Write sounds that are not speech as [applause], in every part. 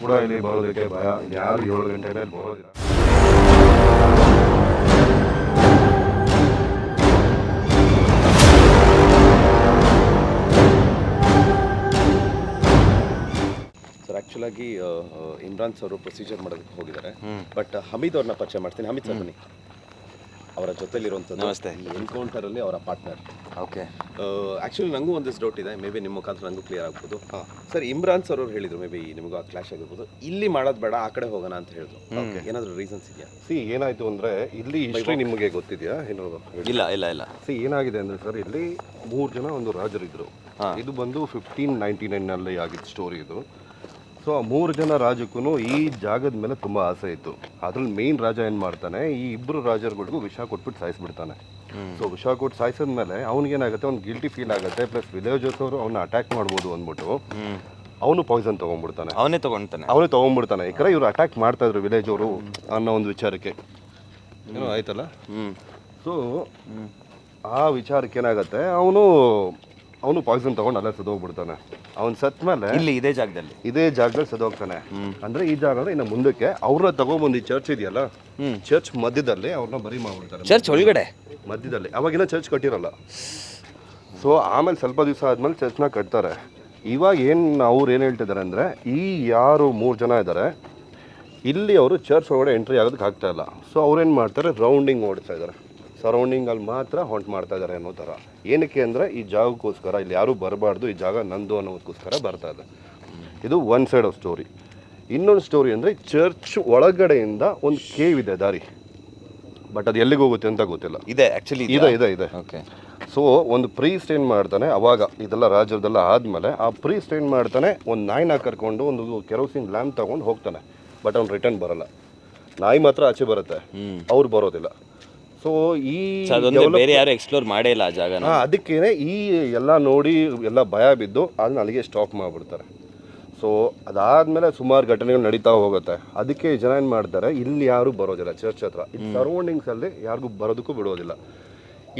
ಕೂಡ ಇಲ್ಲಿ ಬರೋದಕ್ಕೆ ಭಯ. ಯಾರು ಏಳು ಗಂಟೆ ಮೇಲೆ ಬರೋದಿಲ್ಲ. ಸರ್ ಆ್ಯಕ್ಚುಲಾಗಿ ಇಮ್ರಾನ್ ಸರ್ ಪ್ರೊಸೀಜರ್ ಮಾಡೋದಕ್ಕೆ ಹೋಗಿದ್ದಾರೆ. ಬಟ್ ಹಮೀದ್ ಅವ್ರನ್ನ ಪರಿಚಯ ಮಾಡ್ತೀನಿ. ಹಮೀದ್ ಸರ್ ಬನ್ನಿ. ಅವರ ಜೊತೆಲಿರುವಂಥದ್ದು ನಮಸ್ತೆ. ಈ ಎನ್ಕೌಂಟರಲ್ಲಿ ಅವರ ಪಾರ್ಟ್ನರ್ ಓಕೆ ಆ್ಯಕ್ಚುಲಿ ನಂಗೂ ಒಂದಿಷ್ಟು ಡೌಟ್ ಇದೆ. ಮೇ ಬಿ ನಿಮ್ಮ ಮುಖಾಂತರ ನಂಗೂ ಕ್ಲಿಯರ್ ಆಗ್ಬೋದು. ಸರ್ ಇಮ್ರಾನ್ ಸರ್ ಅವರು ಹೇಳಿದ್ರು ಮೇ ಬಿ ನಿಮಗೂ ಆ ಕ್ಲಾಶ್ ಆಗಿರ್ಬೋದು. ಇಲ್ಲಿ ಮಾಡೋದು ಬೇಡ ಆ ಕಡೆ ಹೋಗೋಣ ಅಂತ ಹೇಳಿದ್ರು. ಏನಾದರೂ ರೀಸನ್ಸ್ ಇದೆಯಾ? ಸಿ ಏನಾಯ್ತು ಅಂದ್ರೆ ಇಲ್ಲಿ ಹಿಸ್ಟ್ರಿ ನಿಮಗೆ ಗೊತ್ತಿದೆಯಾ? ಏನೋ ಇಲ್ಲ ಇಲ್ಲ ಇಲ್ಲ. ಸಿ ಏನಾಗಿದೆ ಅಂದ್ರೆ ಸರ್ ಇಲ್ಲಿ ಮೂರು ಜನ ಒಂದು ರಾಜರಿದ್ರು. ಇದು ಬಂದು ಫಿಫ್ಟೀನ್ ನೈನ್ಟಿ ನೈನ್ನಲ್ಲಿ ಆಗಿದ್ದು ಸ್ಟೋರಿ ಇದು. ಸೊ ಆ ಮೂರು ಜನ ರಾಜಕ್ಕೂ ಈ ಜಾಗದ ಮೇಲೆ ತುಂಬ ಆಸೆ ಇತ್ತು. ಅದ್ರಲ್ಲಿ ಮೇನ್ ರಾಜ ಏನು ಮಾಡ್ತಾನೆ ಈ ಇಬ್ಬರು ರಾಜರುಗಳಿಗೂ ವಿಷ ಕೊಟ್ಬಿಟ್ಟು ಸಾಯಿಸ್ಬಿಡ್ತಾನೆ. ಸೊ ವಿಷ ಕೊಟ್ಟು ಸಾಯಿಸಿದ್ಮೇಲೆ ಅವ್ನಿಗೇನಾಗುತ್ತೆ ಅವ್ನು ಗಿಲ್ಟಿ ಫೀಲ್ ಆಗುತ್ತೆ ಪ್ಲಸ್ ವಿಲೇಜಸ್ ಅವರು ಅವ್ನ ಅಟ್ಯಾಕ್ ಮಾಡ್ಬೋದು ಅಂದ್ಬಿಟ್ಟು ಅವನು ಪಾಯ್ಸನ್ ತೊಗೊಂಡ್ಬಿಡ್ತಾನೆ. ಅವನೇ ತೊಗೊಂಡ್ತಾನೆ. ಅವನೇ ತೊಗೊಂಡ್ಬಿಡ್ತಾನೆ. ಈ ಕಡೆ ಇವರು ಅಟ್ಯಾಕ್ ಮಾಡ್ತಾ ಇದ್ರು ವಿಲೇಜ್ ಅವರು ಅನ್ನೋ ಒಂದು ವಿಚಾರಕ್ಕೆ. ಏನೋ ಆಯ್ತಲ್ಲ? ಸೊ ಆ ವಿಚಾರಕ್ಕೆ ಏನಾಗುತ್ತೆ ಅವನು ಅವನು ಪಾಯ್ಸನ್ ತಗೊಂಡು ಅಲ್ಲೇ ಸದೋಗ್ಬಿಡ್ತಾನೆ. ಅವನು ಸತ್ ಮೇಲೆ ಇಲ್ಲಿ ಇದೇ ಜಾಗದಲ್ಲಿ. ಇದೇ ಜಾಗದಲ್ಲಿ ಸದೋಗ್ತಾನೆ. ಅಂದ್ರೆ ಈ ಜಾಗ ಅಂದ್ರೆ ಇನ್ನು ಮುಂದಕ್ಕೆ ಅವ್ರನ್ನ ತಗೊಂಡ್ಬಂದು ಈ ಚರ್ಚ್ ಇದೆಯಲ್ಲ? ಚರ್ಚ್ ಮಧ್ಯದಲ್ಲಿ ಅವ್ರನ್ನ ಬರಿ ಮಾಡ್ಬಿಡ್ತಾರೆ. ಚರ್ಚ್ ಒಳಗಡೆ? ಮಧ್ಯದಲ್ಲಿ. ಅವಾಗಿನ ಚರ್ಚ್ ಕಟ್ಟಿರಲ್ಲ. ಸೊ ಆಮೇಲೆ ಸ್ವಲ್ಪ ದಿವಸ ಆದ್ಮೇಲೆ ಚರ್ಚ್ನ ಕಟ್ತಾರೆ. ಇವಾಗ ಏನು ಅವ್ರು ಏನು ಹೇಳ್ತಿದ್ದಾರೆ ಅಂದರೆ ಈ ಯಾರು ಮೂರು ಜನ ಇದ್ದಾರೆ ಇಲ್ಲಿ ಅವರು ಚರ್ಚ್ ಒಳಗಡೆ ಎಂಟ್ರಿ ಆಗೋದಕ್ಕೆ ಆಗ್ತಾ ಇಲ್ಲ. ಸೊ ಅವ್ರೇನು ಮಾಡ್ತಾರೆ? ರೌಂಡಿಂಗ್ ಓಡಿಸ್ತಾ ಇದ್ದಾರೆ. ಸರೌಂಡಿಂಗಲ್ಲಿ ಮಾತ್ರ ಹೊಂಟ್ ಮಾಡ್ತಾ ಇದ್ದಾರೆ ಅನ್ನೋ ಥರ. ಏನಕ್ಕೆ ಅಂದರೆ ಈ ಜಾಗಕ್ಕೋಸ್ಕರ ಇಲ್ಲಿ ಯಾರೂ ಬರಬಾರ್ದು ಈ ಜಾಗ ನಂದು ಅನ್ನೋದಕ್ಕೋಸ್ಕರ ಬರ್ತಾ ಇದೆ. ಇದು ಒನ್ ಸೈಡ್ ಆಫ್ ಸ್ಟೋರಿ ಇನ್ನೊಂದು ಸ್ಟೋರಿ ಅಂದರೆ ಚರ್ಚ್ ಒಳಗಡೆಯಿಂದ ಒಂದು ಕೇವ್ ಇದೆ ದಾರಿ. ಬಟ್ ಅದು ಎಲ್ಲಿಗೆ ಹೋಗುತ್ತೆ ಅಂತ ಗೊತ್ತಿಲ್ಲ. ಇದೆ ಆ್ಯಕ್ಚುಲಿ ಇದೆ ಇದೆ ಇದೆ. ಓಕೆ ಸೊ ಒಂದು ಪ್ರೀಸ್ಟ್ ಏನು ಮಾಡ್ತಾನೆ ಅವಾಗ ಇದೆಲ್ಲ ರಾಜ್ಯದೆಲ್ಲ ಆದಮೇಲೆ ಆ ಪ್ರೀಸ್ಟ್ ಏನು ಮಾಡ್ತಾನೆ ಒಂದು ನಾಯಿನ ಕರ್ಕೊಂಡು ಒಂದು ಕೆರೋಸಿನ್ ಲ್ಯಾಂಪ್ ತಗೊಂಡು ಹೋಗ್ತಾನೆ. ಬಟ್ ಅವ್ನು ರಿಟರ್ನ್ ಬರಲ್ಲ. ನಾಯಿ ಮಾತ್ರ ಆಚೆ ಬರುತ್ತೆ. ಅವ್ರು ಬರೋದಿಲ್ಲ. ಸೊ ಈ ಅದೊಂದು ಬೇರೆ ಯಾರು ಎಕ್ಸ್ಪ್ಲೋರ್ ಮಾಡೇ ಇಲ್ಲ ಆ ಜಾಗನ ಅದಕ್ಕೇನೆ ಈ ಎಲ್ಲ ನೋಡಿ ಎಲ್ಲ ಭಯ ಬಿದ್ದು ಅದನ್ನ ಅಲ್ಲಿಗೆ ಸ್ಟಾಪ್ ಮಾಡಿಬಿಡ್ತಾರೆ. ಸೊ ಅದಾದ್ಮೇಲೆ ಸುಮಾರು ಘಟನೆಗಳು ನಡೀತಾ ಹೋಗುತ್ತೆ. ಅದಕ್ಕೆ ಜನ ಏನು ಮಾಡ್ತಾರೆ ಇಲ್ಲಿ ಯಾರು ಬರೋದಿಲ್ಲ ಚರ್ಚ್ ಹತ್ರ. ಇಲ್ಲಿ ಸರೌಂಡಿಂಗ್ಸಲ್ಲಿ ಯಾರಿಗೂ ಬರೋದಕ್ಕೂ ಬಿಡೋದಿಲ್ಲ.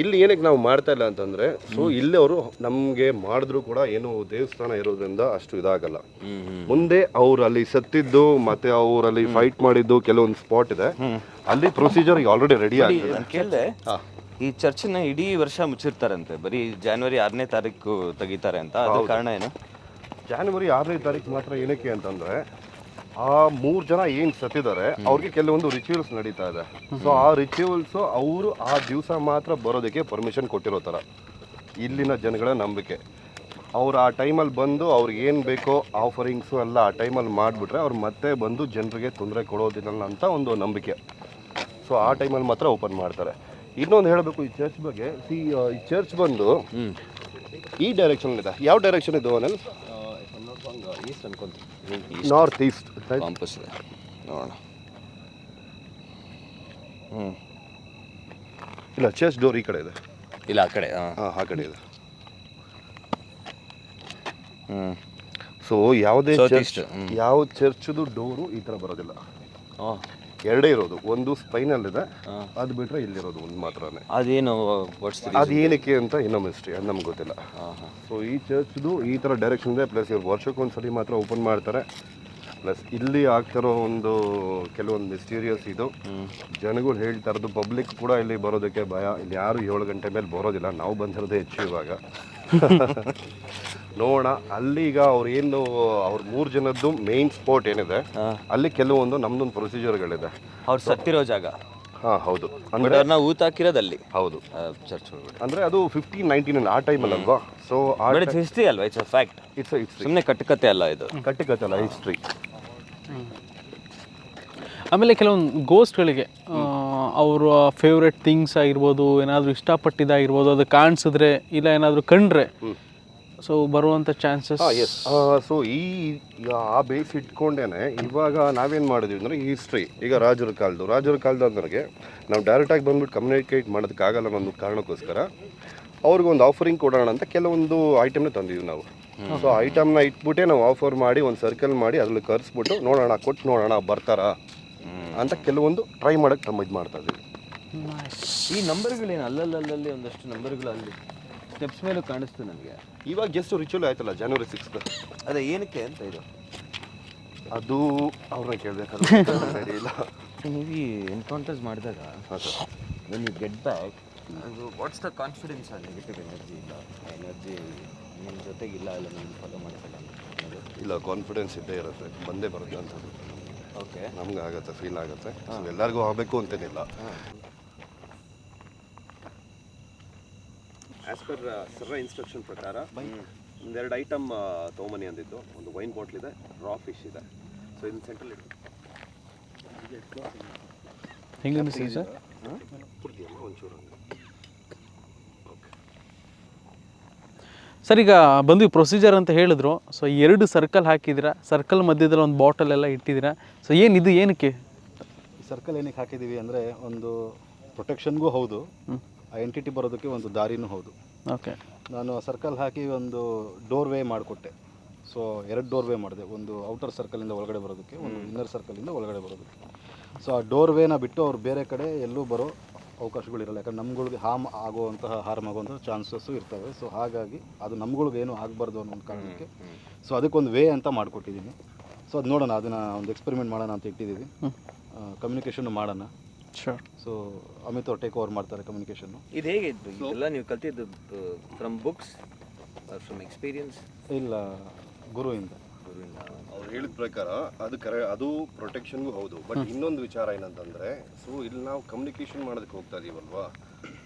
ಇಲ್ಲಿ ಏನಕ್ಕೆ ನಾವು ಮಾಡ್ತಾ ಇಲ್ಲ ಅಂತಂದ್ರೆ ಸೊ ಇಲ್ಲಿ ಅವರು ನಮಗೆ ಮಾಡಿದ್ರು ಕೂಡ ಏನು ದೇವಸ್ಥಾನ ಇರೋದ್ರಿಂದ ಅಷ್ಟು ಇದಾಗಲ್ಲ. ಮುಂದೆ ಅವ್ರು ಅಲ್ಲಿ ಸತ್ತಿದ್ದು ಮತ್ತೆ ಅವರಲ್ಲಿ ಫೈಟ್ ಮಾಡಿದ್ದು ಕೆಲವೊಂದು ಸ್ಪಾಟ್ ಇದೆ. ಅಲ್ಲಿ ಪ್ರೊಸೀಜರ್ ಆಲ್ರೆಡಿ ರೆಡಿ ಆಗಿದೆ. ಕೇಳಿದೆ ಈ ಚರ್ಚ್ನ ಇಡೀ ವರ್ಷ ಮುಚ್ಚಿರ್ತಾರಂತೆ ಬರೀ ಜಾನ್ವರಿ ಆರನೇ ತಾರೀಕು ತೆಗಿತಾರೆ ಅಂತ ಅದ್ರ ಕಾರಣ ಏನು? ಜಾನ್ವರಿ ಆರನೇ ತಾರೀಕು ಮಾತ್ರ ಏನಕ್ಕೆ ಅಂತಂದ್ರೆ ಆ ಮೂರು ಜನ ಏನು ಸತ್ತಿದ್ದಾರೆ ಅವ್ರಿಗೆ ಕೆಲವೊಂದು ರಿಚುವಲ್ಸ್ ನಡೀತಾ ಇದೆ. ಸೊ ಆ ರಿಚುವಲ್ಸ್ ಅವರು ಆ ದಿವಸ ಮಾತ್ರ ಬರೋದಕ್ಕೆ ಪರ್ಮಿಷನ್ ಕೊಟ್ಟಿರೋ ಥರ ಇಲ್ಲಿನ ಜನಗಳ ನಂಬಿಕೆ. ಅವ್ರು ಆ ಟೈಮಲ್ಲಿ ಬಂದು ಅವ್ರಿಗೆ ಏನು ಬೇಕೋ ಆಫರಿಂಗ್ಸು ಎಲ್ಲ ಆ ಟೈಮಲ್ಲಿ ಮಾಡಿಬಿಟ್ರೆ ಅವ್ರು ಮತ್ತೆ ಬಂದು ಜನರಿಗೆ ತೊಂದರೆ ಕೊಡೋದಿಲ್ಲ ಅಂತ ಒಂದು ನಂಬಿಕೆ. ಸೊ ಆ ಟೈಮಲ್ಲಿ ಮಾತ್ರ ಓಪನ್ ಮಾಡ್ತಾರೆ. ಇನ್ನೊಂದು ಹೇಳಬೇಕು ಈ ಚರ್ಚ್ ಬಗ್ಗೆ. ಸಿ ಈ ಚರ್ಚ್ ಬಂದು ಈ ಡೈರೆಕ್ಷನ್ ಇದೆ. ಯಾವ ಡೈರೆಕ್ಷನ್ ಇದು ಅನಿಲ್ ಈಸ್ಟ್ ಅನ್ಕೊಂತೀನಿ. ನಾರ್ತ್ ಈಸ್ಟ್ ಕಾಂಪಸ್ ಇದೆ ನೋಡೋಣ ಹ್ಞೂ ಇಲ್ಲ ಚರ್ಚ್ ಡೋರ್ ಈ ಕಡೆ ಇದೆ ಇಲ್ಲ ಆ ಕಡೆ ಹಾಂ ಆ ಕಡೆ ಇದೆ ಹ್ಞೂ ಸೊ ಯಾವುದೇ ಚರ್ಚ್ ಯಾವ ಚರ್ಚ್ದು ಡೋರು ಈ ಥರ ಬರೋದಿಲ್ಲ. ಹಾಂ ಎರಡೇ ಇರೋದು. ಒಂದು ಸ್ಪೈನಲ್ ಇದೆ ಅದು ಬಿಟ್ಟರೆ ಇಲ್ಲಿರೋದು ಒಂದು ಮಾತ್ರನೇ. ಅದೇನು ಅದು ಏನಕ್ಕೆ ಅಂತ ಇನ್ನೊಮ್ಮೆ ಹಿಸ್ಟ್ರಿ ಅದು ನಮ್ಗೆ ಗೊತ್ತಿಲ್ಲ. ಹಾಂ ಹಾಂ ಸೊ ಈ ಚರ್ಚ್ದು ಈ ಥರ ಡೈರೆಕ್ಷನ್ ಇದೆ ಪ್ಲಸ್ ಇವ್ರು ವರ್ಷಕ್ಕೊಂದ್ಸಲಿ ಮಾತ್ರ ಓಪನ್ ಮಾಡ್ತಾರೆ. ಪ್ಲಸ್ ಇಲ್ಲಿ ಆಗ್ತಿರೋ ಒಂದು ಕೆಲವೊಂದು ಮಿಸ್ಟೀರಿಯಸ್ ಇದು. ಜನಗಳು ಹೇಳ್ತಾ ಇರೋದು ಪಬ್ಲಿಕ್ ಕೂಡ ಇಲ್ಲಿ ಬರೋದಕ್ಕೆ ಭಯ. ಇಲ್ಲಿ ಯಾರು ಏಳು ಗಂಟೆ ಮೇಲೆ ಬರೋದಿಲ್ಲ. ನಾವು ಬಂದಿರೋದೇ ಹೆಚ್ಚು ಇವಾಗ. [laughs] ನೋಡೋಣ. ಅಲ್ಲಿ ಈಗ ಅವ್ರು ಏನು ಅವ್ರ ಮೂರು ಜನದ್ದು ಮೇನ್ ಸ್ಪಾಟ್ ಏನಿದೆ ಅಲ್ಲಿ ಕೆಲವೊಂದು ನಮ್ದೊಂದು ಪ್ರೊಸೀಜರ್ಗಳಿದೆ ಅವ್ರು ಸತ್ತಿರೋ ಜಾಗ. ಹಾಂ ಹೌದು. ಅಂದ್ರೆ ಅಂದರೆ ಊತ ಊತಾಕಿರೋದಲ್ಲಿ ಹೌದು. ಚರ್ಚ್ ಅಂದ್ರೆ ಅದು ಫಿಫ್ಟೀನ್ ನೈನ್ಟೀನ್ ಆ ಟೈಮಲ್ಲಿ ಅಲ್ವಾ? ಸೊ ಹಿಸ್ಟ್ರಿ ಅಲ್ವಾ? ಇಟ್ಸ್ ಫ್ಯಾಕ್ಟ್ ಇಟ್ಸ್ ಇಟ್ಸ್ ಸುಮ್ಮನೆ ಕಟ್ಟುಕತೆ ಅಲ್ಲ ಇದು. ಕಟ್ಟಿಕತ್ತಲ್ಲ ಹಿಸ್ಟ್ರಿ ಆಮೇಲೆ ಕೆಲವೊಂದು ಗೋಸ್ಟ್ಗಳಿಗೆ ಅವರ ಫೇವ್ರೆಟ್ ಥಿಂಗ್ಸ್ ಆಗಿರ್ಬೋದು ಏನಾದರೂ ಇಷ್ಟಪಟ್ಟಿದ್ದಾಗಿರ್ಬೋದು ಅದು ಕಾಣಿಸಿದ್ರೆ ಇಲ್ಲ ಏನಾದರೂ ಕಂಡ್ರೆ ಸೊ ಬರುವಂಥ ಚಾನ್ಸಸ್ ಎಸ್ ಸೊ ಈ ಈಗ ಆ ಬೇಸ್ ಇಟ್ಕೊಂಡೇನೆ ಇವಾಗ ನಾವೇನು ಮಾಡಿದ್ವಿ ಅಂದರೆ ಹಿಸ್ಟ್ರಿ ಈಗ ರಾಜರ ಕಾಲದ್ದು. ರಾಜರ ಕಾಲದ ಅಂದ್ರೆ ನಾವು ಡೈರೆಕ್ಟಾಗಿ ಬಂದ್ಬಿಟ್ಟು ಕಮ್ಯುನಿಕೇಟ್ ಮಾಡೋದಕ್ಕಾಗಲ್ಲ ಅನ್ನೋ ಒಂದು ಕಾರಣಕ್ಕೋಸ್ಕರ ಅವ್ರಿಗೊಂದು ಆಫರಿಂಗ್ ಕೊಡೋಣ ಅಂತ ಕೆಲವೊಂದು ಐಟಮ್ನ ತಂದಿದ್ವಿ ನಾವು. ಸೊ ಐಟಮ್ನ ಇಟ್ಬಿಟ್ಟೆ ನಾವು ಆಫರ್ ಮಾಡಿ ಒಂದು ಸರ್ಕಲ್ ಮಾಡಿ ಅದ್ರಲ್ಲಿ ಕರೆಸ್ಬಿಟ್ಟು ನೋಡೋಣ ಕೊಟ್ಟು ನೋಡೋಣ ಬರ್ತಾರಾ? ಅಂತ ಕೆಲವೊಂದು ಟ್ರೈ ಮಾಡೋಕ್ಕೆ ನಮ್ಮ ಇದು ಮಾಡ್ತಾ ಇದ್ದೀವಿ. ಈ ನಂಬರ್ಗಳೇನು ಅಲ್ಲಲ್ಲಲ್ಲಿ ಒಂದಷ್ಟು ನಂಬರ್ಗಳು ಅಲ್ಲಿ ಸ್ಟೆಪ್ಸ್ ಮೇಲೆ ಕಾಣಿಸ್ತು ನನಗೆ. ಇವಾಗ ಜಸ್ಟ್ ರಿಚುವಲ್ ಆಯ್ತಲ್ಲ ಜನವರಿ ಸಿಕ್ಸ್ತ್ ಅದೇ ಏನಕ್ಕೆ ಅಂತ ಇದು? ಅದು ಅವ್ರನ್ನ ಕೇಳಬೇಕಾದ್ರೆ [laughs] ಇಲ್ಲ. ನೀವು ಈ ಎನ್ಕೌಂಟರ್ಸ್ ಮಾಡಿದಾಗ ವೆನ್ ಯು ಗೆಟ್ ಬ್ಯಾಕ್ ಅದು ವಾಟ್ಸ್ ದ ಕಾನ್ಫಿಡೆನ್ಸ್ ಆ ನೆಗೆಟಿವ್ ಎನರ್ಜಿ ಇಲ್ಲ? ಎನರ್ಜಿ ನಿಮ್ಮ ಜೊತೆಗಿಲ್ಲ ಇಲ್ಲ ನಿಮ್ಮ ಫಾಲೋ ಮಾಡ್ತಿಲ್ಲ ಇಲ್ಲ ಕಾನ್ಫಿಡೆನ್ಸ್ ಇದ್ದೇ ಇರುತ್ತೆ ಬಂದೇ ಬರುತ್ತೆ ಅಂಥದ್ದು. ಓಕೆ ನಮ್ಗೆ ಆಗುತ್ತೆ. ಫೀಲ್ ಆಗುತ್ತೆ ಎಲ್ಲರಿಗೂ ಆಗಬೇಕು ಅಂತೇನಿಲ್ಲ. ಆಸ್ ಪರ್ ಸರ್ರ ಇನ್ಸ್ಟ್ರಕ್ಷನ್ ಪ್ರಕಾರ ಒಂದೆರಡು ಐಟಮ್ ತೊಗೊಂಬನಿ ಅಂದಿದ್ದು. ಒಂದು ವೈನ್ ಬಾಟ್ಲ್ ಇದೆ ರಾ ಫಿಶ್ ಇದೆ. ಸೊ ಇದನ್ನ ಸೆಂಟ್ರಲ್ ಇಟ್ಟು ಹೆಂಗೆ ಒಂಚೂರು ಸರ್ ಈಗ ಬಂದು ಪ್ರೊಸೀಜರ್ ಅಂತ ಹೇಳಿದ್ರು. ಸೊ ಎರಡು ಸರ್ಕಲ್ ಹಾಕಿದ್ದೀರಾ? ಸರ್ಕಲ್ ಮಧ್ಯದಲ್ಲಿ ಒಂದು ಬಾಟಲ್ ಎಲ್ಲ ಇಟ್ಟಿದ್ದೀರಾ? ಸೊ ಏನು ಇದು ಏನಕ್ಕೆ? ಸರ್ಕಲ್ ಏನಕ್ಕೆ ಹಾಕಿದ್ದೀವಿ ಅಂದರೆ ಒಂದು ಪ್ರೊಟೆಕ್ಷನ್ಗೂ ಹೌದು. ಆ ಎಂಟಿಟಿ ಬರೋದಕ್ಕೆ ಒಂದು ದಾರಿನೂ ಹೌದು. ಓಕೆ ನಾನು ಸರ್ಕಲ್ ಹಾಕಿ ಒಂದು ಡೋರ್ ವೇ ಮಾಡಿಕೊಟ್ಟೆ. ಸೊ ಎರಡು ಡೋರ್ ವೇ ಮಾಡಿದೆ. ಒಂದು ಔಟರ್ ಸರ್ಕಲಿಂದ ಒಳಗಡೆ ಬರೋದಕ್ಕೆ ಒಂದು ಇನ್ನರ್ ಸರ್ಕಲಿಂದ ಒಳಗಡೆ ಬರೋದಕ್ಕೆ. ಸೊ ಆ ಡೋರ್ ವೇನ ಬಿಟ್ಟು ಅವ್ರು ಬೇರೆ ಕಡೆ ಎಲ್ಲೂ ಬರೋ ಅವಕಾಶಗಳಿರಲ್ಲ. ಯಾಕಂದ್ರೆ ನಮ್ಗಳಿಗೆ ಹಾರ್ಮ್ ಆಗುವಂತಹ ಹಾರ್ಮ್ ಆಗುವಂತಹ ಚಾನ್ಸಸ್ಸು ಇರ್ತವೆ. ಸೊ ಹಾಗಾಗಿ ಅದು ನಮ್ಗಳಿಗೆ ಏನು ಆಗಬಾರ್ದು ಅನ್ನೋ ಒಂದು ಕಾರಣಕ್ಕೆ ಸೊ ಅದಕ್ಕೊಂದು ವೇ ಅಂತ ಮಾಡಿಕೊಟ್ಟಿದ್ದೀನಿ ಸೊ ಅದು ನೋಡೋಣ. ಅದನ್ನು ಒಂದು ಎಕ್ಸ್ಪೆರಿಮೆಂಟ್ ಮಾಡೋಣ ಅಂತ ಇಟ್ಟಿದ್ದೀವಿ ಕಮ್ಯುನಿಕೇಷನ್ ಮಾಡೋಣ. ಸೊ ಅಮಿತ್ ಅವ್ರು ಟೇಕ್ ಓವರ್ ಮಾಡ್ತಾರೆ ಕಮ್ಯುನಿಕೇಷನ್ನು ಇದು ಹೇಗೆ ಇದ್ದು ಇದೆಲ್ಲ ನೀವು ಕಲ್ತಿದ್ದು ಫ್ರಮ್ ಬುಕ್ಸ್ ಫ್ರಮ್ ಎಕ್ಸ್ಪೀರಿಯನ್ಸ್ ಇಲ್ಲ ಗುರುವಿಂದ. ಅವ್ರು ಹೇಳಿದ ಪ್ರಕಾರ ಅದು ಕರೆ ಅದು ಪ್ರೊಟೆಕ್ಷನ್ಗೂ ಹೌದು. ಬಟ್ ಇನ್ನೊಂದು ವಿಚಾರ ಏನಂತಂದ್ರೆ ಸೊ ಇಲ್ಲಿ ನಾವು ಕಮ್ಯುನಿಕೇಶನ್ ಮಾಡೋದಕ್ಕೆ ಹೋಗ್ತಾ ಇದೀವಲ್ವಾ?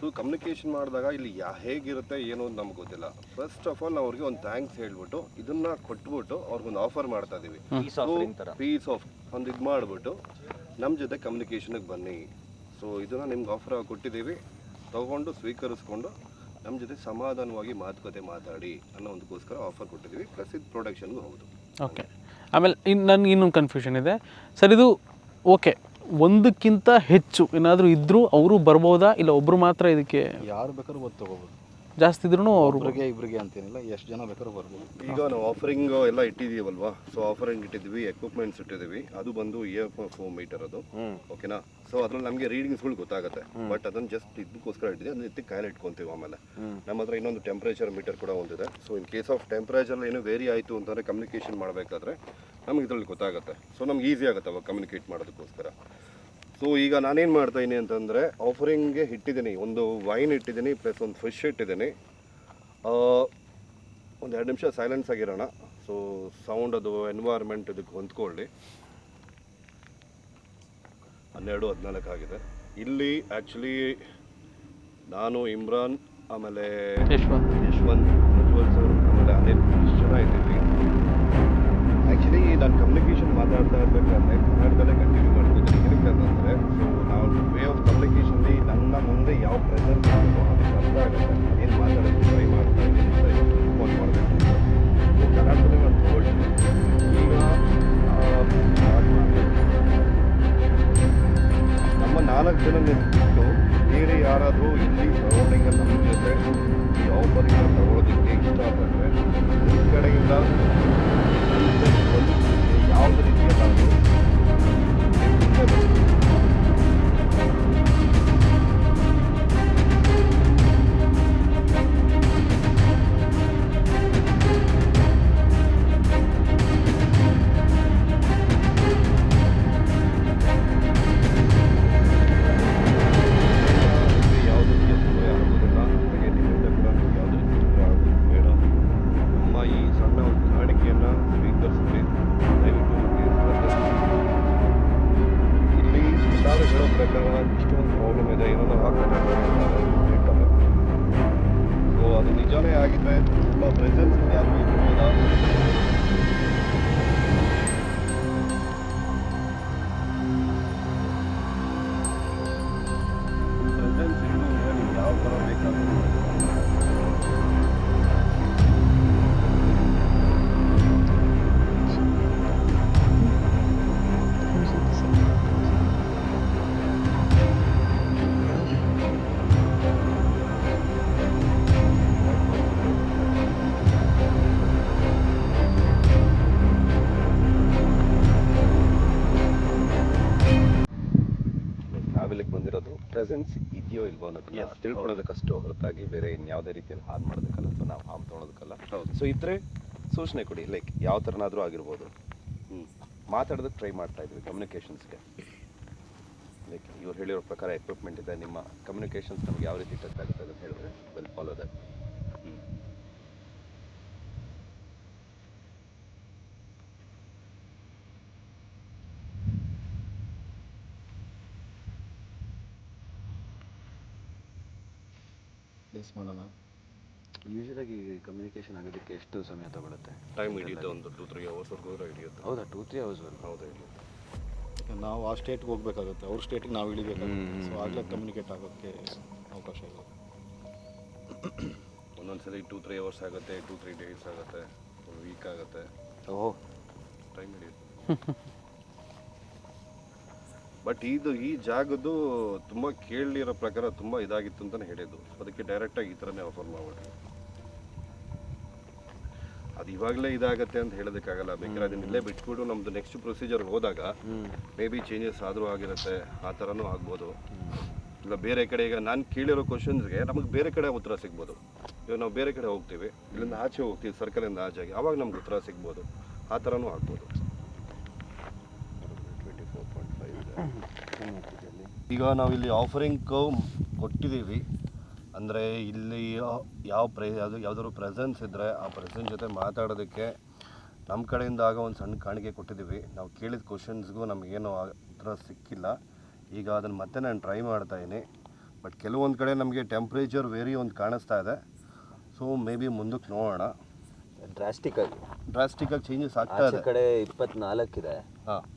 ಸೊ ಕಮ್ಯುನಿಕೇಶನ್ ಮಾಡಿದಾಗ ಇಲ್ಲಿ ಯಾ ಹೇಗಿರುತ್ತೆ ಏನು ಅಂತ ನಮ್ಗೆ ಗೊತ್ತಿಲ್ಲ. ಫಸ್ಟ್ ಆಫ್ ಆಲ್ ನಾವು ಅವ್ರಿಗೆ ಒಂದು ಥ್ಯಾಂಕ್ಸ್ ಹೇಳ್ಬಿಟ್ಟು ಇದನ್ನ ಕೊಟ್ಬಿಟ್ಟು ಅವ್ರಿಗೊಂದು ಆಫರ್ ಮಾಡ್ತಾ ಇದೀವಿ. ಪೀಸ್ ಆಫ್ ಒಂದು ಇದು ಮಾಡಿಬಿಟ್ಟು ನಮ್ಮ ಜೊತೆ ಕಮ್ಯುನಿಕೇಷನ್ಗೆ ಬನ್ನಿ. ಸೊ ಇದನ್ನ ನಿಮ್ಗೆ ಆಫರ್ ಕೊಟ್ಟಿದ್ದೀವಿ. ತಗೊಂಡು ಸ್ವೀಕರಿಸ್ಕೊಂಡು ನಮ್ಮ ಜೊತೆ ಸಮಾಧಾನವಾಗಿ ಮಾತುಕತೆ ಮಾತಾಡಿ ಅನ್ನೋ ಒಂದಕ್ಕೋಸ್ಕರ ಆಫರ್ ಕೊಟ್ಟಿದ್ದೀವಿ. ಪ್ಲಸ್ ಇದು ಪ್ರೊಡಕ್ಷನ್ಗೂ ಹೌದು. ಓಕೆ ಆಮೇಲೆ ಇನ್ನು ನನಗೆ ಇನ್ನೊಂದು ಕನ್ಫ್ಯೂಷನ್ ಇದೆ. ಸರ್, ಇದು ಓಕೆ ಒಂದಕ್ಕಿಂತ ಹೆಚ್ಚು ಏನಾದರೂ ಇದ್ದರೂ ಅವರು ಬರ್ಬೋದಾ? ಇಲ್ಲ ಒಬ್ಬರು ಮಾತ್ರ ಇದಕ್ಕೆ ಯಾರು ಬೇಕಾದ್ರೂ ಓದ್ ತಗೋಬೋದು. ಜಾಸ್ತಿ ಇದ್ರೂ ಅವರು ಇಬ್ಬರಿಗೆ ಇಬ್ಬರಿಗೆ ಅಂತೇನಿಲ್ಲ ಎಷ್ಟು ಜನ ಬೇಕಾದ್ರೂ ಬರ್ಬೋದು. ಈಗ ನಾವು ಆಫರಿಂಗ್ ಎಲ್ಲ ಇಟ್ಟಿದೀವಲ್ವಾ ಸೊ ಆಫರಿಂಗ್ ಇಟ್ಟಿದ್ವಿ ಎಕ್ವಿಪ್ಮೆಂಟ್ಸ್ ಇಟ್ಟಿದ್ದೀವಿ. ಅದು ಬಂದು ಇ ಎಫ್ ಫೋರ್ ಮೀಟರ್ ಅದು. ಓಕೆನಾ ಸೊ ಅದ್ರಲ್ಲಿ ನಮಗೆ ರೀಡಿಂಗ್ಸ್ಗಳು ಗೊತ್ತಾಗುತ್ತೆ. ಬಟ್ ಅದನ್ನ ಜಸ್ಟ್ ಇದಕ್ಕೋಸ್ಕರ ಇಟ್ಟಿದ್ವಿ ಅದನ್ನ ಎತ್ತಿ ಕಾಯಿಲೆ ಇಟ್ಕೊಂತೀವಿ ಆಮೇಲೆ. ನಮ್ಮ ಹತ್ರ ಇನ್ನೊಂದು ಟೆಂಪ್ರೇಚರ್ ಮೀಟರ್ ಕೂಡ ಒಂದಿದೆ. So in case of temperature ಏನು ವೇರಿ ಆಯಿತು ಅಂತಂದ್ರೆ ಕಮ್ಯುನಿಕೇಷನ್ ಮಾಡಬೇಕಾದ್ರೆ ನಮ್ಗೆ ಇದ್ರಲ್ಲಿ ಗೊತ್ತಾಗುತ್ತೆ. ಸೊ ನಮ್ಗೆ ಈಸಿ ಆಗುತ್ತೆ ಅವಾಗ ಕಮ್ಯುನಿಕೇಟ್ ಮಾಡೋದಕ್ಕೋಸ್ಕರ? ಸೊ ಈಗ ನಾನೇನು ಮಾಡ್ತಾ ಇದೀನಿ ಅಂತಂದರೆ ಆಫರಿಂಗ್ಗೆ ಇಟ್ಟಿದ್ದೀನಿ. ಒಂದು ವೈನ್ ಇಟ್ಟಿದ್ದೀನಿ ಪ್ಲಸ್ ಒಂದು ಫಿಶ್ ಇಟ್ಟಿದ್ದೀನಿ. ಒಂದು ಎರಡು ನಿಮಿಷ ಸೈಲೆನ್ಸ್ ಆಗಿರೋಣ. ಸೊ ಸೌಂಡ್ ಅದು ಎನ್ವೈರ್ಮೆಂಟ್ ಇದಕ್ಕೆ ಹೊಂದ್ಕೊಳ್ಳಿ. ಹನ್ನೆರಡು ಹದಿನಾಲ್ಕು ಆಗಿದೆ. ಇಲ್ಲಿ ಆ್ಯಕ್ಚುಲಿ ನಾನು ಇಮ್ರಾನ್ ಆಮೇಲೆ ಯಶ್ವಂತ್. ಯಶ್ವಂತ್ ಪ್ರಜ್ವಲ್ ಸರ್ ಆಮೇಲೆ ಅನಿಲ್ ಇಷ್ಟು ಜನ ಇದ್ದೀವಿ. ಆ್ಯಕ್ಚುಲಿ ನಾನು ಕಮ್ಯುನಿಕೇಷನ್ ಮಾತಾಡ್ತಾ ಇರ್ಬೇಕಾದ್ರೆ ಕನ್ನಡದಲ್ಲೇ ಕಂಟಿನ್ಯೂ ಅಂತಂದರೆ ಸೊ ನಾವು ವೇ ಆಫ್ ಕಮ್ಯುನಿಕೇಷನ್ಲಿ ನನ್ನ ಮುಂದೆ ಯಾವ ಪ್ರೆಸೆನ್ಸ್ ಇದೆಯೋ ಅದಕ್ಕೆ ಅರ್ಥ ಆಗುತ್ತೆ ಏನು ಮಾತಾಡೋಕ್ಕೆ ಟ್ರೈ ಮಾಡ್ತಾ ಇದ್ದೀನಿ ರೆಸ್ಪಾನ್ಸ್ ಮಾಡಬೇಕು ಕನ್ನಡದಲ್ಲೇ ಈಗ. ನಮ್ಮ ನಾಲ್ಕು ಜನ ನಿಂತು ಬೇರೆ ಯಾರಾದರೂ ಇಲ್ಲಿ ಸರೌಂಡಿಂಗಲ್ಲಿ ನಮ್ಮ ಜೊತೆ ಈ ಆಫರ್ನ ತಗೊಳ್ಳೋದಕ್ಕೆ ಇಷ್ಟಪಟ್ಟರೆ ಈ ಕಡೆಯಿಂದ ಯಾವುದೇ ರೀತಿಯ ಯಾವುದೇ ಅನ್ನೋದನ್ನ ತಿಳ್ಕೊಳ್ಳೋದಕ್ಕಷ್ಟು ಹೊರತಾಗಿ ಬೇರೆ ಇನ್ಯಾವುದೇ ರೀತಿಯಲ್ಲಿ ಹಾನ್ ಮಾಡೋದಕ್ಕಲ್ಲ ಅಥವಾ ನಾವು ಹಾಮ್ ತೊಗೊಳೋದಕ್ಕಲ್ಲ ಸೊ ಇದ್ರೆ ಸೂಚನೆ ಕೊಡಿ ಲೈಕ್ ಯಾವ ಥರನಾದರೂ ಆಗಿರ್ಬೋದು. ಮಾತಾಡೋದಕ್ಕೆ ಟ್ರೈ ಮಾಡ್ತಾ ಇದ್ವಿ ಕಮ್ಯುನಿಕೇಷನ್ಸ್ಗೆ ಲೈಕ್ ಇವ್ರು ಹೇಳಿರೋ ಪ್ರಕಾರ ಎಕ್ವಿಪ್ಮೆಂಟ್ ಇದೆ ನಿಮ್ಮ ಕಮ್ಯುನಿಕೇಷನ್ಸ್ ನಮ್ಗೆ ಯಾವ ರೀತಿ ಟಚ್ ಆಗುತ್ತೆ ಅಂತ ಹೇಳಿದ್ರೆ ವೆಲ್ ಫಾಲೋ ದಟ್ ಪ್ಲೇಸ್ ಮಾಡೋಣ ಯೂಶಲಾಗಿ ಕಮ್ಯುನಿಕೇಷನ್ ಆಗೋದಕ್ಕೆ ಎಷ್ಟು ಸಮಯ ತಗೊಳುತ್ತೆ? ಟೈಮ್ ಹಿಡಿಯುತ್ತೆ ಒಂದು ಟೂ ತ್ರೀ ಅವರ್ಸ್ವರೆಗೂ ಹಿಡಿಯುತ್ತೆ. ಹೌದಾ? ಟೂ ತ್ರೀ ಅವರ್ಸ್ವರೆಗೂ ಹೌದಾ ಹಿಡಿಯುತ್ತೆ. ನಾವು ಆ ಸ್ಟೇಟ್ಗೆ ಹೋಗ್ಬೇಕಾಗುತ್ತೆ. ಅವ್ರ ಸ್ಟೇಟಿಗೆ ನಾವು ಇಳಿಬೇಕಾಗುತ್ತೆ. ಸೊ ಆಗಲೇ ಕಮ್ಯುನಿಕೇಟ್ ಆಗೋಕ್ಕೆ ಅವಕಾಶ ಇರುತ್ತೆ ಒಂದೊಂದು ಸರಿ ಟೂ ತ್ರೀ ಅವರ್ಸ್ ಆಗುತ್ತೆ ಟೂ ತ್ರೀ ಡೇಸ್ ಆಗುತ್ತೆ ಒಂದು ವೀಕ್ ಆಗುತ್ತೆ. ಓಹ್. ಟೈಮ್ ಹಿಡಿಯುತ್ತೆ. [laughs] ಬಟ್ ಇದು ಈ ಜಾಗದ್ದು ತುಂಬ ಕೇಳಿರೋ ಪ್ರಕಾರ ತುಂಬ ಇದಾಗಿತ್ತು ಅಂತಲೇ ಹೇಳಿದ್ದು. ಅದಕ್ಕೆ ಡೈರೆಕ್ಟಾಗಿ ಈ ಥರನೇ ಆಫರ್ ಮಾಡಿ ಅದು ಇವಾಗಲೇ ಇದಾಗತ್ತೆ ಅಂತ ಹೇಳೋದಕ್ಕಾಗಲ್ಲ. ಬೇಕಾದ್ರೆ ಅದನ್ನ ಇಲ್ಲೇ ಬಿಟ್ಬಿಟ್ಟು ನಮ್ಮದು ನೆಕ್ಸ್ಟ್ ಪ್ರೊಸೀಜರ್ ಹೋದಾಗ ಮೇ ಬಿ ಚೇಂಜಸ್ ಆದರೂ ಆಗಿರುತ್ತೆ. ಆ ಥರನೂ ಆಗ್ಬೋದು. ಇಲ್ಲ ಬೇರೆ ಕಡೆ ಈಗ ನಾನು ಕೇಳಿರೋ ಕ್ವಶನ್ಸ್ಗೆ ನಮಗೆ ಬೇರೆ ಕಡೆ ಉತ್ತರ ಸಿಗ್ಬೋದು. ಇವಾಗ ನಾವು ಬೇರೆ ಕಡೆ ಹೋಗ್ತೀವಿ. ಇಲ್ಲಿಂದ ಆಚೆ ಹೋಗ್ತೀವಿ ಸರ್ಕಲಿಂದ ಆಚೆಗೆ. ಆವಾಗ ನಮ್ಗೆ ಉತ್ತರ ಸಿಗ್ಬೋದು. ಆ ಥರನೂ ಆಗ್ಬೋದು. ಈಗ ನಾವು ಇಲ್ಲಿ ಆಫರಿಂಗ್ ಕವ್ ಕೊಟ್ಟಿದ್ದೀವಿ. ಅಂದರೆ ಇಲ್ಲಿ ಯಾವ ಪ್ರೈ ಅದು ಯಾವುದಾದ್ರು ಪ್ರೆಸೆನ್ಸ್ ಇದ್ದರೆ ಆ ಪ್ರೆಸೆನ್ಸ್ ಜೊತೆ ಮಾತಾಡೋದಕ್ಕೆ ನಮ್ಮ ಕಡೆಯಿಂದ ಆಗ ಒಂದು ಸಣ್ಣ ಕಾಣಿಕೆ ಕೊಟ್ಟಿದ್ದೀವಿ. ನಾವು ಕೇಳಿದ ಕ್ವಶನ್ಸ್ಗೂ ನಮಗೇನು ಆ- ಉತ್ತರ ಸಿಕ್ಕಿಲ್ಲ. ಈಗ ಅದನ್ನು ಮತ್ತೆ ನಾನು ಟ್ರೈ ಮಾಡ್ತಾ ಇದ್ದೀನಿ. ಬಟ್ ಕೆಲವೊಂದು ಕಡೆ ನಮಗೆ ಟೆಂಪ್ರೇಚರ್ ವೇರಿ ಒಂದು ಕಾಣಿಸ್ತಾ ಇದೆ. ಸೊ ಮೇ ಬಿ ಮುಂದಕ್ಕೆ ನೋಡೋಣ. ಡ್ರಾಸ್ಟಿಕ್ ಆಗಿ. ಡ್ರಾಸ್ಟಿಕ್ಕಾಗಿ ಚೇಂಜಸ್ ಆಗ್ತಾ ಇದೆ. ಕಡೆ ಇಪ್ಪತ್ನಾಲ್ಕಿದೆ ಹಾಂ.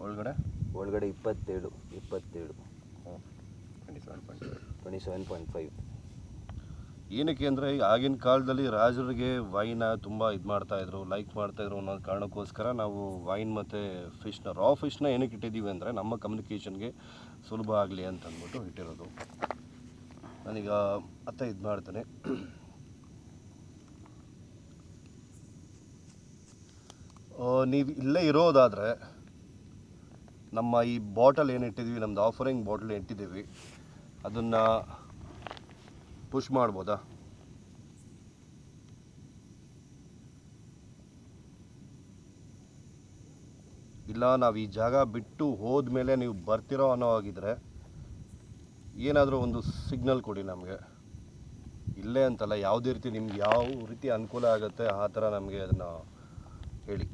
ಒಳಗಡೆ? ಒಳಗಡೆ ಇಪ್ಪತ್ತೇಳು ಇಪ್ಪತ್ತೇಳು. Twenty seven point twenty seven point five ಏನಕ್ಕೆ ಅಂದರೆ ಆಗಿನ ಕಾಲದಲ್ಲಿ ರಾಜರಿಗೆ ವೈನ ತುಂಬ ಇದು ಮಾಡ್ತಾಯಿದ್ರು ಲೈಕ್ ಮಾಡ್ತಾಯಿದ್ರು ಅನ್ನೋ ಕಾರಣಕ್ಕೋಸ್ಕರ ನಾವು ವೈನ್ ಮತ್ತು ಫಿಶ್ನ ರಾ ಫಿಶ್ನ ಏನಕ್ಕೆ ಇಟ್ಟಿದ್ದೀವಿ ಅಂದರೆ ನಮ್ಮ ಕಮ್ಯುನಿಕೇಷನ್ಗೆ ಸುಲಭ ಆಗಲಿ ಅಂತ ಅಂದ್ಬಿಟ್ಟು ಇಟ್ಟಿರೋದು. ನಾನೀಗ ಅತ್ತ ಇದು ಮಾಡ್ತೇನೆ. [clears throat] ನೀವು ಇಲ್ಲೇ ಇರೋದಾದರೆ ನಮ್ಮ ಈ ಬಾಟಲ್ ಏನು ಇಟ್ಟಿದ್ದೀವಿ ನಮ್ಮದು ಆಫರಿಂಗ್ ಬಾಟಲ್ ಇಟ್ಟಿದ್ದೀವಿ ಅದನ್ನು ಪುಷ್ ಮಾಡ್ಬೋದಾ? ಇಲ್ಲ, ನಾವು ಈ ಜಾಗ ಬಿಟ್ಟು ಹೋದ ಮೇಲೆ ನೀವು ಬರ್ತಿರೋ ಅನ್ನೋ ಆಗಿದ್ರೆ ಏನಾದರೂ ಒಂದು ಸಿಗ್ನಲ್ ಕೊಡಿ ನಮಗೆ. ಇಲ್ಲೇ ಅಂತಲ್ಲ, ಯಾವುದೇ ರೀತಿ ನಿಮ್ಗೆ ಯಾವ ರೀತಿ ಅನುಕೂಲ ಆಗುತ್ತೆ ಆ ಥರ ನಮಗೆ ಅದನ್ನು ಹೇಳಿ.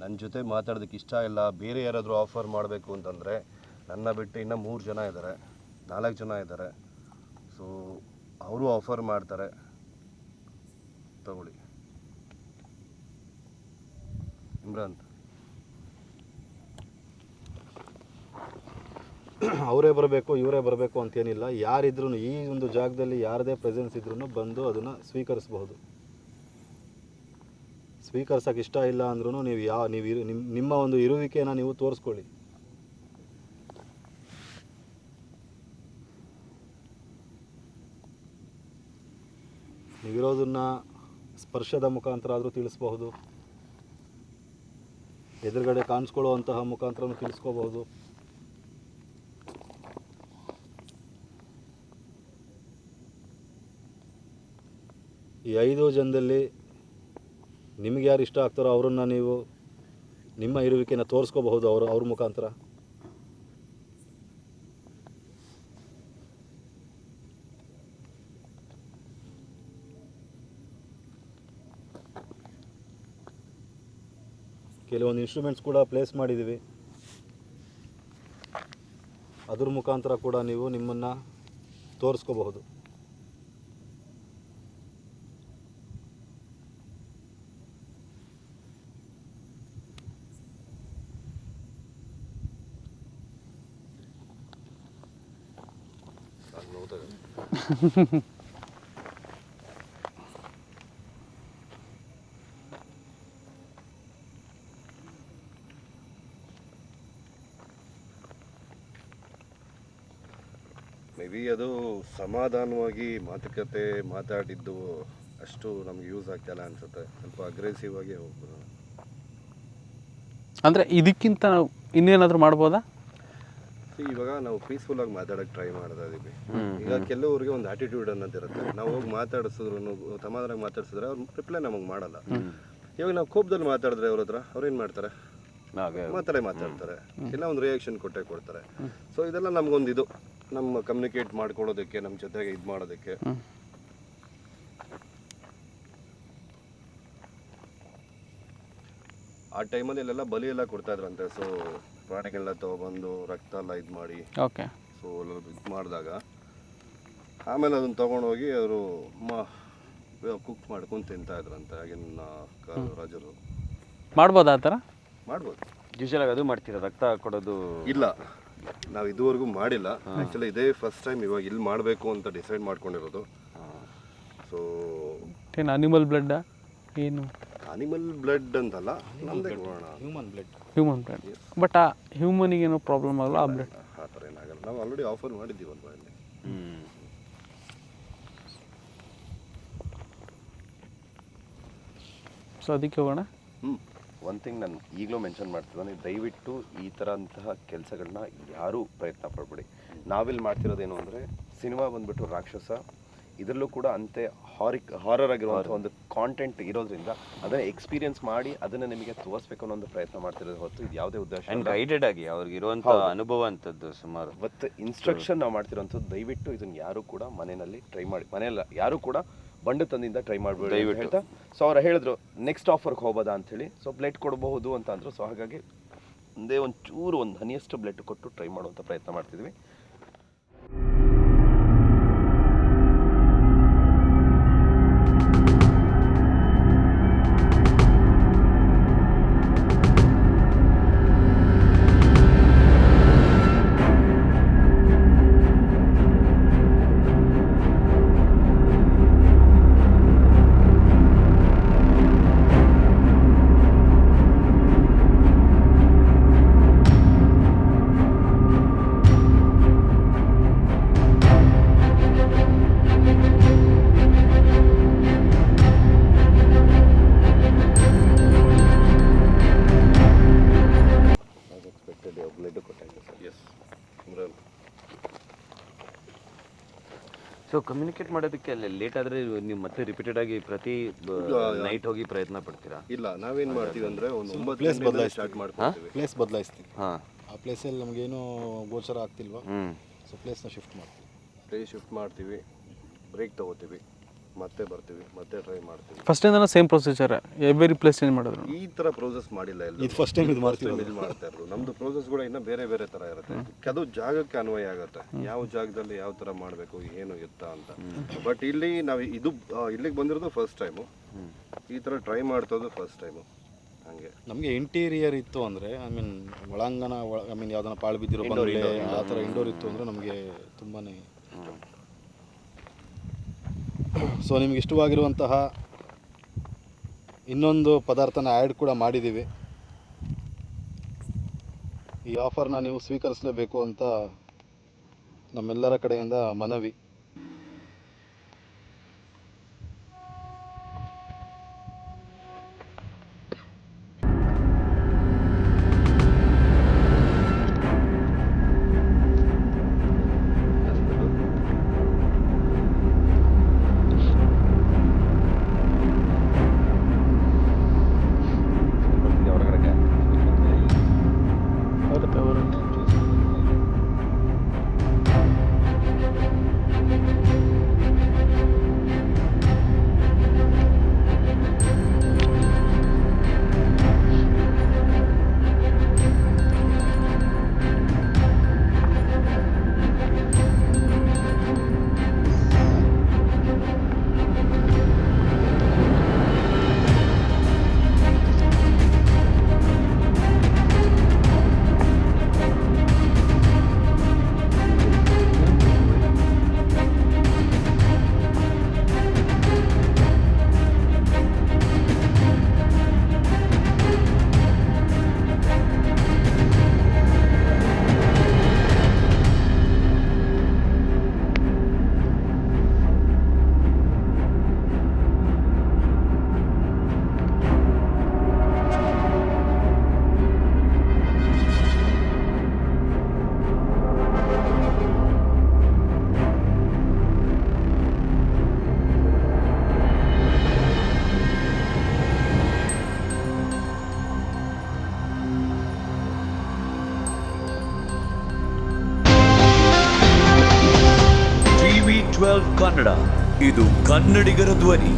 ನನ್ನ ಜೊತೆ ಮಾತಾಡೋದಕ್ಕೆ ಇಷ್ಟ ಇಲ್ಲ, ಬೇರೆ ಯಾರಾದರೂ ಆಫರ್ ಮಾಡಬೇಕು ಅಂತಂದರೆ ನನ್ನ ಬಿಟ್ಟು ಇನ್ನೂ ಮೂರು ಜನ ಇದ್ದಾರೆ ನಾಲ್ಕು ಜನ ಇದ್ದಾರೆ ಸೊ ಅವರು ಆಫರ್ ಮಾಡ್ತಾರೆ. ತಗೊಳ್ಳಿ. ಇಮ್ರಾನ್. ಅವರೇ ಬರಬೇಕು, ಇವರೇ ಬರಬೇಕು ಅಂತೇನಿಲ್ಲ. ಯಾರಿದ್ರೂ ಈ ಒಂದು ಜಾಗದಲ್ಲಿ ಯಾರದೇ ಪ್ರೆಸೆನ್ಸ್ ಇದ್ರೂ ಬಂದು ಅದನ್ನು ಸ್ವೀಕರಿಸಬಹುದು. ಸ್ವೀಕರಿಸೋಕೆ ಇಷ್ಟ ಇಲ್ಲ ಅಂದ್ರೂ ನೀವು ಯಾವ ನೀವು ಇರು ನಿಮ್ಮ ನಿಮ್ಮ ಒಂದು ಇರುವಿಕೆಯನ್ನು ನೀವು ತೋರಿಸ್ಕೊಳ್ಳಿ. ನೀವಿರೋದನ್ನು ಸ್ಪರ್ಶದ ಮುಖಾಂತರ ಆದರೂ ತಿಳಿಸ್ಬಹುದು. ಎದುರುಗಡೆ ಕಾಣಿಸ್ಕೊಳ್ಳುವಂತಹ ಮುಖಾಂತರನೂ ತಿಳಿಸ್ಕೋಬಹುದು. ಈ ಐದು ಜನದಲ್ಲಿ ನಿಮಗೆ ಯಾರು ಇಷ್ಟ ಆಗ್ತಾರೋ ಅವರನ್ನು ನೀವು ನಿಮ್ಮ ಇರುವಿಕೆನ ತೋರಿಸ್ಕೋಬಹುದು ಅವರು, ಅವ್ರ ಮುಖಾಂತರ. ಕೆಲವೊಂದು ಇನ್ಸ್ಟ್ರೂಮೆಂಟ್ಸ್ ಕೂಡ ಪ್ಲೇಸ್ ಮಾಡಿದ್ದೀವಿ. ಅದ್ರ ಮುಖಾಂತರ ಕೂಡ ನೀವು ನಿಮ್ಮನ್ನು ತೋರಿಸ್ಕೋಬಹುದು ನಾನು ನೋಡ್ತೇನೆ [laughs] ಮೇ ಬಿ ಅದು ಸಮಾಧಾನವಾಗಿ ಮಾತುಕತೆ ಮಾತಾಡಿದ್ದು ಅಷ್ಟು ನಮ್ಗೆ ಯೂಸ್ ಆಗ್ತಿಲ್ಲ ಅನ್ಸುತ್ತೆ. ಸ್ವಲ್ಪ ಅಗ್ರೆಸಿವ್ ಆಗಿ ಹೋಗ್ಬೋದು. ಅಂದರೆ ಇದಕ್ಕಿಂತ ಇನ್ನೇನಾದರೂ ಮಾಡ್ಬೋದಾ? ಇವಾಗ ನಾವು ಪೀಸ್ಫುಲ್ ಆಗಿ ಮಾತಾಡಕ್ ಟ್ರೈ ಮಾಡ್ತಾ ಇದೀವಿ ಈಗ ಕೆಲವರಿಗೆ ಒಂದು ಆಟಿಟ್ಯೂಡ್ ಅನ್ನೋದು ಇರುತ್ತೆ ನಾವು ಹೋಗಿ ಮಾತಾಡಿಸಿದ್ರು ಸಮಾಧಾನ ಮಾತಾಡ್ಸಿದ್ರೆ ಅವ್ರು ರಿಪ್ಲೈ ನಮಗೆ ಮಾಡಲ್ಲ. ಇವಾಗ ನಾವು ಕೋಪದಲ್ಲಿ ಮಾತಾಡಿದ್ರೆ ಅವ್ರ ಹತ್ರ ಅವ್ರು ಏನು ಮಾಡ್ತಾರೆ? ಮಾತಾಡೇ ಮಾತಾಡ್ತಾರೆ. ಇಲ್ಲ ಒಂದು ರಿಯಾಕ್ಷನ್ ಕೊಟ್ಟೆ ಕೊಡ್ತಾರೆ. ಸೊ ಇದೆಲ್ಲ ನಮ್ಗೊಂದು ಇದು ನಮ್ಮ ಕಮ್ಯುನಿಕೇಟ್ ಮಾಡ್ಕೊಳ್ಳೋದಕ್ಕೆ ನಮ್ಮ ಜೊತೆಗೆ ಇದು ಮಾಡೋದಕ್ಕೆ ಆ ಟೈಮಲ್ಲಿ ಇಲ್ಲೆಲ್ಲ ಬಲಿ ಎಲ್ಲ ಕೊಡ್ತಾ ಇದ್ರಂತೆ. ಸೊ ಪ್ರಾಣಿಗಳನ್ನ ತಗೊಬಂದು ರಕ್ತ ಎಲ್ಲ ಇದು ಮಾಡಿ ಓಕೆ. ಸೊ ಇದು ಮಾಡಿದಾಗ ಆಮೇಲೆ ಅದನ್ನು ತೊಗೊಂಡೋಗಿ ಅವರು ಕುಕ್ ಮಾಡ್ಕೊಂಡು ತಿಂತಾ ಇದ್ರಂತೆ. ಆಗಿನ ಕಾಲ ರಾಜರು. ಮಾಡ್ಬೋದು ಆ ಥರ? ಮಾಡ್ಬೋದು. ಯೂಶಲಾಗಿ ಅದು ಮಾಡ್ತೀರಾ? ರಕ್ತ ಕೊಡೋದು? ಇಲ್ಲ. ನಾವು ಇದುವರೆಗೂ ಮಾಡಿಲ್ಲ. ಆ್ಯಕ್ಚುಲಿ ಇದೇ ಫಸ್ಟ್ ಟೈಮ್ ಇವಾಗ ಇಲ್ಲಿ ಮಾಡಬೇಕು ಅಂತ ಡಿಸೈಡ್ ಮಾಡ್ಕೊಂಡಿರೋದು. ಸೊ ಏನು ಅನಿಮಲ್ ಬ್ಲಡ್ಡಾ ಏನು? ಅನಿಮಲ್ ಬ್ಲಡ್ ಅಂತಲ್ಲ ನಮ್ದೇ ಕೊಡೋಣ human blood human blood but ಆ ಹ್ಯೂಮನಿಗೇನೋ ಪ್ರಾಬ್ಲಮ್ ಆಗಲ್ಲ ಆ ಬ್ಲಡ್ ಆ ಥರ ಏನಾಗಲ್ಲ ನಾವು ಆಲ್ರೆಡಿ ಆಫರ್ ಮಾಡಿದ್ದೀವಿ ಇಲ್ಲಿ? ಹ್ಮ್. ಸೊ ಅದಕ್ಕೆ ಹೋಗೋಣ. ಹ್ಞೂ ಒನ್ ಥಿಂಗ್ ನಾನು ಈಗಲೂ ಮೆನ್ಷನ್ ಮಾಡ್ತಿದ್ದಾನೆ ದಯವಿಟ್ಟು ಈ ಥರ ಅಂತಹ ಕೆಲಸಗಳನ್ನ ಯಾರೂ ಪ್ರಯತ್ನ ಪಡಬೇಡಿ. ನಾವಿಲ್ಲಿ ಮಾಡ್ತಿರೋದೇನು ಅಂದರೆ ಸಿನಿಮಾ ಬಂದ್ಬಿಟ್ಟು ರಾಕ್ಷಸ ಇದರಲ್ಲೂ ಕೂಡ ಅಂತೆ ಹಾರಿಕ್ ಹಾರರ್ ಆಗಿರುವಂಥ ಒಂದು ಕಾಂಟೆಂಟ್ ಇರೋದ್ರಿಂದ ಅದನ್ನ ಎಕ್ಸ್ಪೀರಿಯನ್ಸ್ ಮಾಡಿ ಅದನ್ನ ನಿಮಗೆ ತೋರಿಸ್ಬೇಕು ಅನ್ನೋ ಒಂದು ಪ್ರಯತ್ನ ಮಾಡ್ತಿರೋದು ಹೊತ್ತು ಇದು ಯಾವುದೇ ಉದ್ದೇಶ ಅಂಡ್ ಗೈಡೆಡ್ ಆಗಿ ಅವ್ರಿಗೆ ಇರುವಂತ ಅನುಭವ ಅಂತದ್ದು ಸುಮಾರು. ಮತ್ತೆ ಇನ್ಸ್ಟ್ರಕ್ಷನ್ ನಾವು ಮಾಡ್ತಿರೋಂಥದ್ದು ದಯವಿಟ್ಟು ಇದನ್ನ ಯಾರು ಕೂಡ ಮನೆಯಲ್ಲಿ ಟ್ರೈ ಮಾಡಿ ಮನೆಯಲ್ಲ ಯಾರು ಕೂಡ ಬಂಡು ತಂದಿಂದ ಟ್ರೈ ಮಾಡ್ಬೋದು ಹೇಳ್ತಾ. ಸೊ ಅವ್ರು ಹೇಳಿದ್ರು ನೆಕ್ಸ್ಟ್ ಆಫರ್ಗೆ ಹೋಗೋದಾ? ಹೇಳಿ. ಸೊ ಬ್ಲೆಡ್ ಕೊಡಬಹುದು ಅಂತ ಅಂದರು. ಸೊ ಹಾಗಾಗಿ ಒಂದೇ ಒಂದು ಚೂರು ಒಂದು ಹನಿಯಷ್ಟು ಬ್ಲೆಡ್ ಕೊಟ್ಟು ಟ್ರೈ ಮಾಡುವಂಥ ಪ್ರಯತ್ನ ಮಾಡ್ತಿದ್ವಿ. ಕಮ್ಯುನಿಕೇಟ್ ಮಾಡೋದಕ್ಕೆ ಅಲ್ಲಿ ಲೇಟ್ ಆದ್ರೆ ನೀವು ಮತ್ತೆ ರಿಪೀಟೆಡ್ ಆಗಿ ಪ್ರತಿ ನೈಟ್ ಹೋಗಿ ಪ್ರಯತ್ನ ಪಡ್ತೀರಾ? ಇಲ್ಲ ನಾವೇನ್ ಮಾಡ್ತೀವಿ ಅಂದ್ರೆ ಒಂದು ಒಂಬತ್ತು ಪ್ಲೇಸ್ ಬದಲಾಯಿಸಿ ಸ್ಟಾರ್ಟ್ ಮಾಡ್ತೀವಿ ಪ್ಲೇಸ್ ಬದಲಾಯಿಸ್ತೀವಿ. ಹಾಂ. ಆ ಪ್ಲೇಸಲ್ಲಿ ನಮಗೇನು ಗೋಚರ ಆಗ್ತಿಲ್ವಾ? ಹ್ಞೂ ಸೊ ಪ್ಲೇಸ್ನ ಶಿಫ್ಟ್ ಮಾಡ್ತೀವಿ. ಪ್ಲೇಸ್ ಶಿಫ್ಟ್ ಮಾಡ್ತೀವಿ. ಬ್ರೇಕ್ ತಗೋತೀವಿ. ಮತ್ತೆ ಬರ್ತೀವಿ ಮತ್ತೆ ಟ್ರೈ ಮಾಡ್ತೀವಿ. ಫಸ್ಟಿಂದನೂ same procedure every place change ಮಾಡಿದ್ರು? ಈ ತರ ಪ್ರೋಸೆಸ್ ಮಾಡಿಲ್ಲ ಎಲ್ಲ ಇದು ಫಸ್ಟ್ ಟೈಮ್ ಇದು ಮಾಡ್ತೀವಿ ಇದು ಮಾಡ್ತಾ ಇರೋದು. ನಮ್ದು ಪ್ರೋಸೆಸ್ ಕೂಡ ಇನ್ನ ಬೇರೆ ಬೇರೆ ತರ ಇರುತ್ತೆ. ಅದು ಜಾಗಕ್ಕೆ ಅನ್ವಯ ಆಗುತ್ತೆ. ಯಾವ ಜಾಗದಲ್ಲಿ ಯಾವ ತರ ಮಾಡಬೇಕು ಏನು ಎತ್ತ ಅಂತ. ಬಟ್ ಇಲ್ಲಿ ನಾವು ಇದು ಇಲ್ಲಿಗೆ ಬಂದಿರೋದು ಫಸ್ಟ್ ಟೈಮು ಈ ತರ ಟ್ರೈ ಮಾಡ್ತೋದು ಫಸ್ಟ್ ಟೈಮು ಹಂಗೆ. ನಮಗೆ ಇಂಟೀರಿಯರ್ ಇತ್ತು ಅಂದರೆ ಐ ಮೀನ್ ಒಳಾಂಗಣ ಐ ಮೀನ್ ಯಾವ್ದನ್ನ ಪಾಳು ಬಿದ್ದಿರೋ ಬಂಗಲೆ ಆ ಥರ ಇಂಡೋರ್ ಇತ್ತು ಅಂದರೆ ನಮಗೆ ತುಂಬಾ ಸೊ ನಿಮ್ಗೆ ಇಷ್ಟವಾಗಿರುವಂತಹ ಇನ್ನೊಂದು ಪದಾರ್ಥನ ಆ್ಯಡ್ ಕೂಡ ಮಾಡಿದ್ದೀವಿ. ಈ ಆಫರ್ನ ನೀವು ಸ್ವೀಕರಿಸಲೇಬೇಕು ಅಂತ ನಮ್ಮೆಲ್ಲರ ಕಡೆಯಿಂದ ಮನವಿ. ಕನ್ನಡಿಗರ ಧ್ವನಿ.